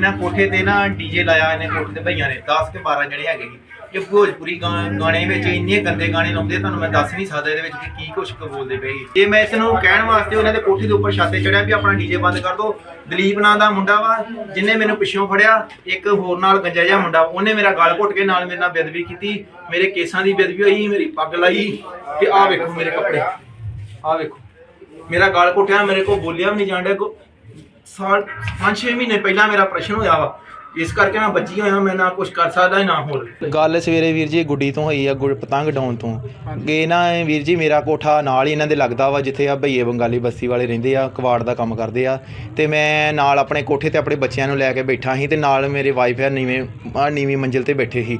ਇਹਨਾਂ ਕੋਠੇ ਤੇ ਨਾ ਡੀਜੇ ਲਾਇਆ ਇਹਨੇ ਕੋਠੇ ਤੇ ਭਈਆਂ ਨੇ 10 ਕੇ 12 ਜਿਹੜੇ ਹੈਗੇ ਸੀ। ਇਹ ਭੋਜਪੁਰੀ ਗਾਣੇ ਵਿੱਚ ਇੰਨੇ ਗੰਦੇ ਗਾਣੇ ਲਾਉਂਦੇ, ਤੁਹਾਨੂੰ ਮੈਂ ਦੱਸ ਨਹੀਂ ਸਕਦਾ ਇਹਦੇ ਵਿੱਚ ਕਿ ਕੀ ਕੁਛ ਕੁ ਪਏ ਜੇ ਮੈਂ ਇਸ ਨੂੰ ਕਹਿਣ ਵਾਸਤੇ ਉਹਨਾਂ ਦੇ ਕੋਠੇ ਦੇ ਉੱਪਰ ਛੱਤ ਚੜਿਆ ਵੀ ਆਪਣਾ ਡੀਜੇ ਬੰਦ ਕਰ ਦਿਓ ਦਲੀਪ ਨਾਂ ਦਾ ਮੁੰਡਾ ਵਾ, ਜਿਨੇ ਮੈਨੂੰ ਪਿੱਛੋਂ ਫੜਿਆ, ਇੱਕ ਹੋਰ ਨਾਲ ਗੰਜਾ ਜਿਹਾ ਮੁੰਡਾ, ਉਹਨੇ ਮੇਰਾ ਗਲ ਘੁੱਟ ਕੇ ਨਾਲ ਮੇਰੇ ਨਾਲ ਬੇਦਬੀ ਕੀਤੀ, ਮੇਰੇ ਕੇਸਾਂ ਦੀ ਬੇਦਬੀ ਹੋਈ, ਮੇਰੀ ਪੱਗ ਲਾਈ, ਤੇ ਆਹ ਵੇਖੋ ਮੇਰੇ ਕੱਪੜੇ, ਆਹ ਵੇਖੋ। ਮੇਰਾ ਗਲ ਘੁੱਟਿਆ, ਮੇਰੇ ਕੋਲ ਬੋਲਿਆ ਵੀ ਨਹੀਂ ਜਾਣ ਡਿਆ, ਕੋ ਸਾਲ 5-6 ਮਹੀਨੇ ਪਹਿਲਾਂ ਮੇਰਾ ਪ੍ਰਸ਼ਨ ਹੋਇਆ ਵਾ। ਇਸ ਕਰਕੇ ਮੈਂ ਬੱਜੀ ਹੋਇਆ, ਮੈਂ ਨਾ ਕੁਝ ਕਰ ਸਕਦਾ ਨਾ ਹੋਰ। ਗੱਲ ਸਵੇਰੇ ਵੀਰ ਜੀ ਗੁੱਡੀ ਤੋਂ ਹੋਈ ਆ, ਗੁੜ ਪਤੰਗ ਡਾਉਣ ਤੋਂ। ਗੇ ਨਾ ਇਹ ਵੀਰ ਜੀ, ਮੇਰਾ ਕੋਠਾ ਨਾਲ ਹੀ ਇਹਨਾਂ ਦੇ ਲੱਗਦਾ ਵਾ, ਜਿੱਥੇ ਆ ਭਈਏ ਬੰਗਾਲੀ ਬਸਤੀ ਵਾਲੇ ਰਹਿੰਦੇ ਆ, ਕਵਾੜ ਦਾ ਕੰਮ ਕਰਦੇ ਆ। ਤੇ ਮੈਂ ਨਾਲ ਆਪਣੇ ਕੋਠੇ ਤੇ ਆਪਣੇ ਬੱਚਿਆਂ ਨੂੰ ਲੈ ਕੇ ਬੈਠਾ ਸੀ ਤੇ ਨਾਲ ਮੇਰੇ ਵਾਈਫ ਆ, ਨੀਵੇਂ ਨੀਵੀਂ ਮੰਜ਼ਿਲ ਤੇ ਬੈਠੇ ਸੀ।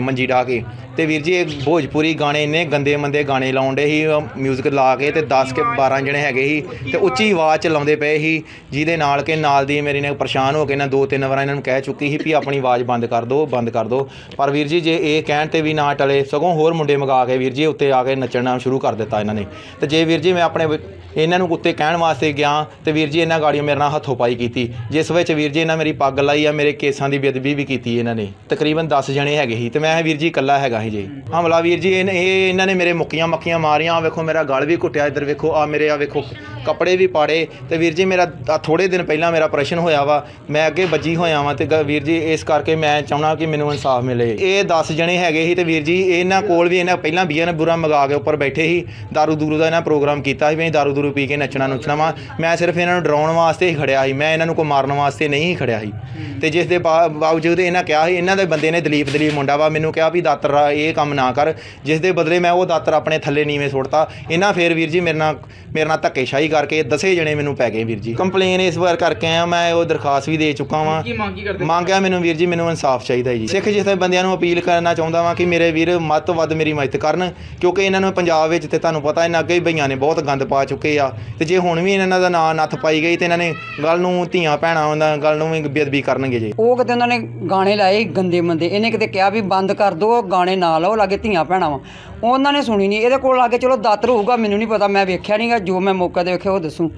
ਮੰਜੀ ਢਾ ਕੇ। ਤੇ ਵੀਰ ਜੀ, ਇਹ ਭੋਜਪੁਰੀ ਗਾਣੇ ਇੰਨੇ ਗੰਦੇ ਮੰਦੇ ਗਾਣੇ ਲਾਉਣ ਡੇ ਸੀ ਮਿਊਜ਼ਿਕ ਲਾ ਕੇ ਤੇ 10 ਕੇ 12 ਜਣੇ ਹੈਗੇ ਸੀ ਤੇ ਉੱਚੀ ਆਵਾਜ਼ ਚ ਲਾਉਂਦੇ ਪਏ ਸੀ ਜਿਹਦੇ ਨਾਲ ਕਿ ਨਾਲ ਦੀ ਮੇਰੀ ਨੇ ਪਰੇਸ਼ਾਨ ਹੋ ਕੇ ਨਾ ਦੋ ਤਿੰਨ ਵਾਰ ਇਹਨਾਂ ਨੂੰ ਕਹਿ ਚੁੱਕੀ ਸੀ ਵੀ ਆਪਣੀ ਆਵਾਜ਼ ਬੰਦ ਕਰ ਦਿਓ ਬੰਦ ਕਰ ਦਿਓ ਪਰ ਵੀਰ ਜੀ, ਜੇ ਇਹ ਕਹਿਣ ਤੇ ਵੀ ਨਾ ਟਲੇ, ਸਗੋਂ ਹੋਰ ਮੁੰਡੇ ਮੰਗਾ ਕੇ ਵੀਰ ਜੀ, ਉੱਤੇ ਆ ਕੇ ਨੱਚਣਾ ਸ਼ੁਰੂ ਕਰ ਦਿੱਤਾ ਇਹਨਾਂ ਨੇ। ਤੇ ਜੇ ਵੀਰ ਜੀ, ਮੈਂ ਆਪਣੇ ਇਹਨਾਂ ਨੂੰ ਉੱਤੇ ਕਹਿਣ ਵਾਸਤੇ ਗਿਆ, ਤੇ ਵੀਰ ਜੀ, ਇਹਨਾਂ ਗਾੜੀਆਂ ਮੇਰੇ ਨਾਲ ਹੱਥੋਂ ਪਾਈ ਕੀਤੀ। ਜਿਸ ਵਿੱਚ ਵੀਰ ਜੀ, ਇਹਨਾਂ ਮੇਰੀ ਪੱਗ ਲਾਈ ਆ, ਮੇਰੇ ਕੇਸਾਂ ਦੀ ਬੇਅਦਬੀ ਵੀ ਕੀਤੀ ਇਹਨਾਂ ਨੇ। ਤਕਰੀਬਨ 10 ਜਣੇ ਹੈਗੇ ਸੀ ਤੇ ਮੈਂ ਵੀਰ ਜੀ ਇਕੱਲਾ ਹੈਗਾ ਸੀ ਜੀ। ਹਮਲਾ ਵੀਰ ਜੀ, ਇਹ ਇਹ ਇਹਨਾਂ ਨੇ ਮੇਰੇ ਮੁੱਕੀਆਂ ਮੱਕੀਆਂ ਮਾਰੀਆਂ। ਆਹ ਵੇਖੋ, ਮੇਰਾ ਗਲ ਵੀ ਘੁੱਟਿਆ ਇੱਧਰ, ਵੇਖੋ ਆ ਮੇਰੇ ਆ ਵੇਖੋ। ਕੱਪੜੇ ਵੀ ਪਾੜੇ ਤੇ ਵੀਰ ਜੀ ਮੇਰਾ ਆਹ ਥੋੜੇ ਦਿਨ ਪਹਿਲਾਂ ਮੇਰਾ ਆਪਰੇਸ਼ਨ ਹੋਇਆ ਵਾ, ਮੈਂ ਅੱਗੇ ਵੱਜੀ ਹੋਇਆ ਵਾਂ ਤੇ ਗ- ਵੀਰ ਜੀ ਇਸ ਕਰਕੇ ਮੈਂ ਚਾਹਣਾ ਕਿ ਮੈਨੂੰ ਇਨਸਾਫ ਮਿਲੇ। ਇਹ 10 ਜਣੇ ਹੈਗੇ ਸੀ ਤੇ ਵੀਰ ਜੀ ਇਹਨਾਂ ਕੋਲ ਵੀ ਇਹਨਾਂ ਪਹਿਲਾਂ ਬੀਆਂ ਨੇ ਬੁਰਾ ਮਗਾ ਕੇ ਉੱਪਰ ਬੈਠੇ ਸੀ, ਦਾਰੂ ਦੂਰੂ ਦਾ ਇਹਨਾਂ ਪ੍ਰੋਗਰਾਮ ਕੀਤਾ ਸੀ ਵੀ ਅਸੀਂ ਦਾਰੂ ਦੂਰੂ ਪੀ ਕੇ ਨੱਚਣਾ ਨੁੱਚਣਾ ਵਾ। ਮੈਂ ਸਿਰਫ ਇਹਨਾਂ ਨੂੰ ਡਰਾਉਣ ਵਾਸਤੇ ਹੀ ਖੜਿਆ ਸੀ, ਮੈਂ ਇਹਨਾਂ ਨੂੰ ਕੋਈ ਮਾਰਨ ਵਾਸਤੇ ਨਹੀਂ ਖੜਿਆ ਸੀ। ਤੇ ਜਿਸ ਦੇ ਬਾਵਜੂਦ ਇਹਨਾਂ ਕਿਹਾ ਸੀ, ਇਹਨਾਂ ਦੇ ਬੰਦੇ ਨੇ ਦਲੀਪ ਦਲੀਪ ਮੁੰਡਾ ਵਾ, ਮੈਨੂੰ ਕਿਹਾ ਵੀ ਦਾਤਰ ਇਹ ਕੰਮ ਨਾ ਕਰ। ਜਿਸ ਦੇ ਬਦਲੇ ਮੈਂ ਉਹ ਦਾਤਰ ਆਪਣੇ ਥੱਲੇ ਨੀਵੇਂ ਸੁੱਟਤਾ। ਇਹਨਾਂ ਫੇਰ ਵੀਰ ਜੀ ਮੇਰੇ ਨਾਲ ਮੇਰੇ ਨਾਲ ਧੱਕੇਸ਼ਾਹੀ ਕਰਕੇ ਦਸੇ ਜਣੇ ਮੈਨੂੰ ਪੈ ਗਏ ਵੀਰ ਜੀ। ਕੰਪਲੇਨ ਇਸ ਵਾਰ ਕਰਕੇ ਆਇਆ ਮੈਂ ਉਹ ਦਰਖਾਸਤ ਵੀ ਦੇ ਚੁੱਕਾ ਵਾਂ। ਕੀ ਮੰਗ ਕੀ ਕਰਦੇ ਮੰਗਿਆ ਮੈਨੂੰ ਵੀਰ ਜੀ ਮੈਨੂੰ ਇਨਸਾਫ ਚਾਹੀਦਾ ਜੀ। ਸਿੱਖ ਜਿਥੇ ਬੰਦਿਆਂ ਨੂੰ ਅਪੀਲ ਕਰਨਾ ਚਾਹੁੰਦਾ ਵਾਂ ਕਿ ਮੇਰੇ ਵੀਰ ਮੱਧ ਤੋਂ ਵੱਧ ਮੇਰੀ ਮਦਦ ਕਰਨ ਕਿਉਂਕਿ ਇਹਨਾਂ ਨੂੰ ਪੰਜਾਬ ਵਿੱਚ ਤੇ ਤੁਹਾਨੂੰ ਪਤਾ ਇਹਨਾਂ ਅੱਗੇ ਹੀ ਭਈਆਂ ਨੇ ਬਹੁਤ ਗੰਦ ਪਾ ਚੁੱਕੇ ਆ। ਤੇ ਜੇ ਹੁਣ ਵੀ ਇਹਨਾਂ ਦਾ ਨਾਂ ਨੱਥ ਪਾਈ ਗਈ ਤੇ ਇਹਨਾਂ ਨੇ ਗੱਲ ਨੂੰ ਧੀਆਂ ਭੈਣਾਂ ਉਹਨਾਂ ਗੱਲ ਨੂੰ ਵੀ ਬੇਅਦਬੀ ਕਰਨਗੇ ਜੀ। ਉਹ ਕਿਤੇ ਉਹਨਾਂ ਨੇ ਗਾਣੇ ਲਾਏ ਗੰਦੇ ਮੰਦੇ ਇਹਨੇ ਕਿਤੇ ਕਿਹਾ ਵੀ ਬੰਦ ਕਰ ਦਿਓ ਗਾਣੇ ਨਾ ਲਾਓ ਲਾਗੇ ਧੀਆਂ ਭੈਣਾਂ ਵਾ। ਉਹਨਾਂ ਨੇ ਸੁਣੀ ਨਹੀਂ ਇਹਦੇ ਕੋਲ ਲਾਗੇ ਚਲੋ ਦਾਤਰ ਹੋਊਗਾ ਮੈਨੂੰ ਨਹੀਂ ਪਤਾ ਮੈਂ ਵੇਖਿਆ ਨਹੀਂਗਾ ਜੋ ਮੈਂ ਮੌਕਾ ਤੇ ਵੇਖਿਆ ਉਹ ਦੱਸੂ।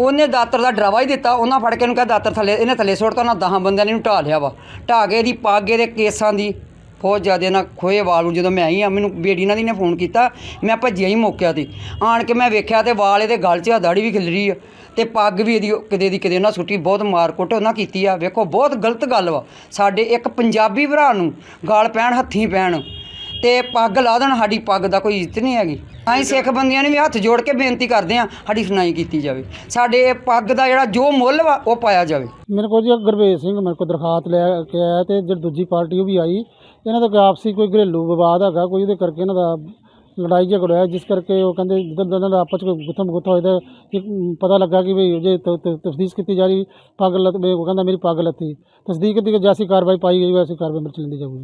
ਉਹਨੇ ਦਾਤਰ ਦਾ ਡਰਾਵਾ ਹੀ ਦਿੱਤਾ। ਉਹਨਾਂ ਫੜ ਕੇ ਉਹਨੂੰ ਕਿਹਾ, ਦਾਤਰ ਥੱਲੇ ਇਹਨੇ ਥੱਲੇ ਸੁੱਟਤਾ ਉਹਨਾਂ 10 ਬੰਦਿਆਂ ਨੇ ਇਹਨੂੰ ਢਾ ਲਿਆ ਵਾ। ਢਾ ਕੇ ਇਹਦੀ ਪੱਗ ਇਹਦੇ ਕੇਸਾਂ ਦੀ ਬਹੁਤ ਜ਼ਿਆਦਾ ਨਾ ਖੋਏ ਵਾਲ ਨੂੰ ਜਦੋਂ ਮੈਂ ਆਈ ਆ, ਮੈਨੂੰ ਬੇੜੀ ਨਾਲ ਦੀ ਨੇ ਫੋਨ ਕੀਤਾ, ਮੈਂ ਭੱਜਿਆ ਹੀ ਮੌਕਿਆ ਤੇ। ਆਣ ਕੇ ਮੈਂ ਵੇਖਿਆ ਤੇ ਵਾਲ ਇਹਦੇ ਗਲ 'ਚ ਆ ਦਾੜੀ ਵੀ ਖਿਲ ਰਹੀ ਆ। ਤੇ ਪੱਗ ਵੀ ਇਹਦੀ ਕਿਤੇ ਦੀ ਕਿਤੇ ਉਹਨਾਂ ਸੁੱਟੀ, ਬਹੁਤ ਮਾਰ ਕੁੱਟ ਉਹਨਾਂ ਕੀਤੀ ਆ। ਵੇਖੋ, ਬਹੁਤ ਗਲਤ ਗੱਲ ਵਾ। ਸਾਡੇ ਇੱਕ ਪੰਜਾਬੀ ਭਰਾ ਨੂੰ ਗਾਲ ਪੈਣ, ਹੱਥੀਂ ਪੈਣ। ਤੇ ਪੱਗ ਲਾ ਦੇਣ, ਸਾਡੀ ਪੱਗ ਦਾ ਕੋਈ ਇੱਜ਼ਤ ਨਹੀਂ ਹੈਗੀ। ਅਸੀਂ ਸਿੱਖ ਬੰਦਿਆਂ ਨੇ ਵੀ ਹੱਥ ਜੋੜ ਕੇ ਬੇਨਤੀ ਕਰਦੇ ਹਾਂ, ਸਾਡੀ ਸੁਣਾਈ ਕੀਤੀ ਜਾਵੇ। ਸਾਡੇ ਪੱਗ ਦਾ ਜਿਹੜਾ ਜੋ ਮੁੱਲ ਵਾ, ਉਹ ਪਾਇਆ ਜਾਵੇ। ਮੇਰੇ ਕੋਲ ਜੀ ਗੁਰਵੇਜ ਸਿੰਘ, ਮੇਰੇ ਕੋਲ ਦਰਖਾਸਤ ਲੈ ਕੇ ਆਇਆ ਤੇ ਜਿਹੜੀ ਦੂਜੀ ਪਾਰਟੀ ਉਹ ਵੀ ਆਈ। ਇਹਨਾਂ ਦਾ ਕੋਈ ਆਪਸੀ ਕੋਈ ਘਰੇਲੂ ਵਿਵਾਦ ਹੈਗਾ, ਕੋਈ ਉਹਦੇ ਕਰਕੇ ਇਹਨਾਂ ਦਾ ਲੜਾਈ ਝਗੜਾ ਹੋਇਆ, ਜਿਸ ਕਰਕੇ ਉਹ ਕਹਿੰਦੇ ਜਦੋਂ ਇਹਨਾਂ ਦਾ ਆਪਸ ਵਿੱਚ ਗੁੱਥਮ ਗੁੱਥਾ ਹੋਇਆ, ਤਾਂ ਪਤਾ ਲੱਗਾ ਕਿ ਵੀ ਜੇ ਤਫਤੀਸ਼ ਕੀਤੀ ਜਾ ਰਹੀ, ਪੱਗ ਲੱਤ ਉਹ ਕਹਿੰਦਾ ਮੇਰੀ ਪੱਗ ਲੱਤੀ। ਤਸਦੀਕ ਕੀਤੀ ਕਿ ਜੈਸੀ ਕਾਰਵਾਈ ਪਾਈ ਗਈ, ਵੈਸੀ ਕਾਰਵਾਈ ਮੇਰੇ ਚ ਜਾਊਗੀ।